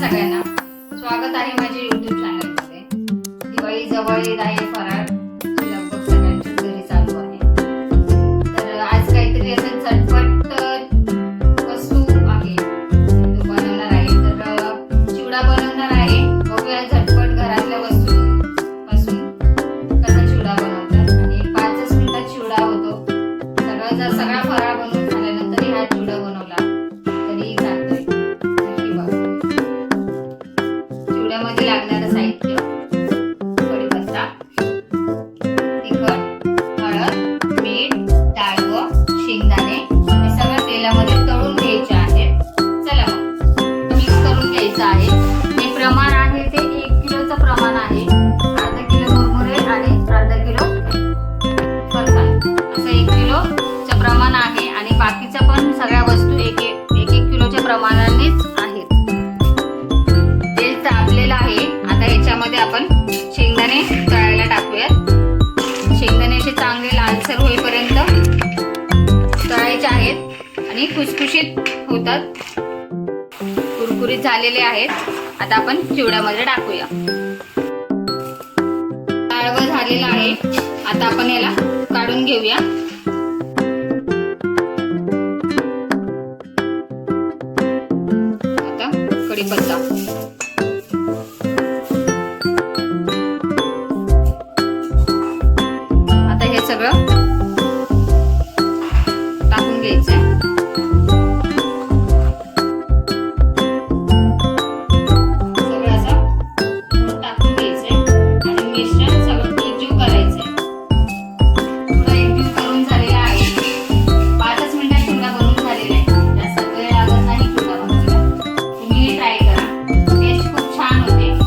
सगळ्यांना. स्वागत आहे माझ्या युट्यूब चॅनलमध्ये दिवाळी जवळ येत आहे फराळ लगभग सगळ्यांच्या घरी चालू आहे. तर आज काहीतरी असं झटपट वस्तू आहे. तो बनवणार आहे. तर चिवडा बनवणार आहे. Thank you. तळायचे आहेत आणि खुसखुशीत होतात. कुरकुरीत झालेले आहेत. आता आपण चिवड्यामध्ये टाकूया. ताळवं झालेलं आहे. आता आपण याला काढून घेऊया. आता कढीपत्ता. आता हे सगळं झालेला आहे. पाचच बनवून आहे. जास्त खूप छान होते.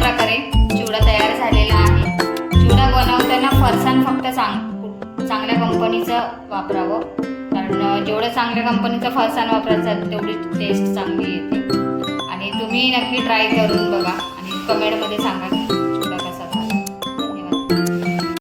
प्रकारे चिवडा तयार झालेला आहे. चिवडा बनवताना फरसाण फक्त चांग चांगल्या कंपनीचं वापरावं. कारण जेवढं चांगल्या कंपनीचं फरसाण वापरायचा तेवढी टेस्ट चांगली येते. आणि तुम्ही नक्की ट्राय करून बघा आणि कमेंटमध्ये सांगा.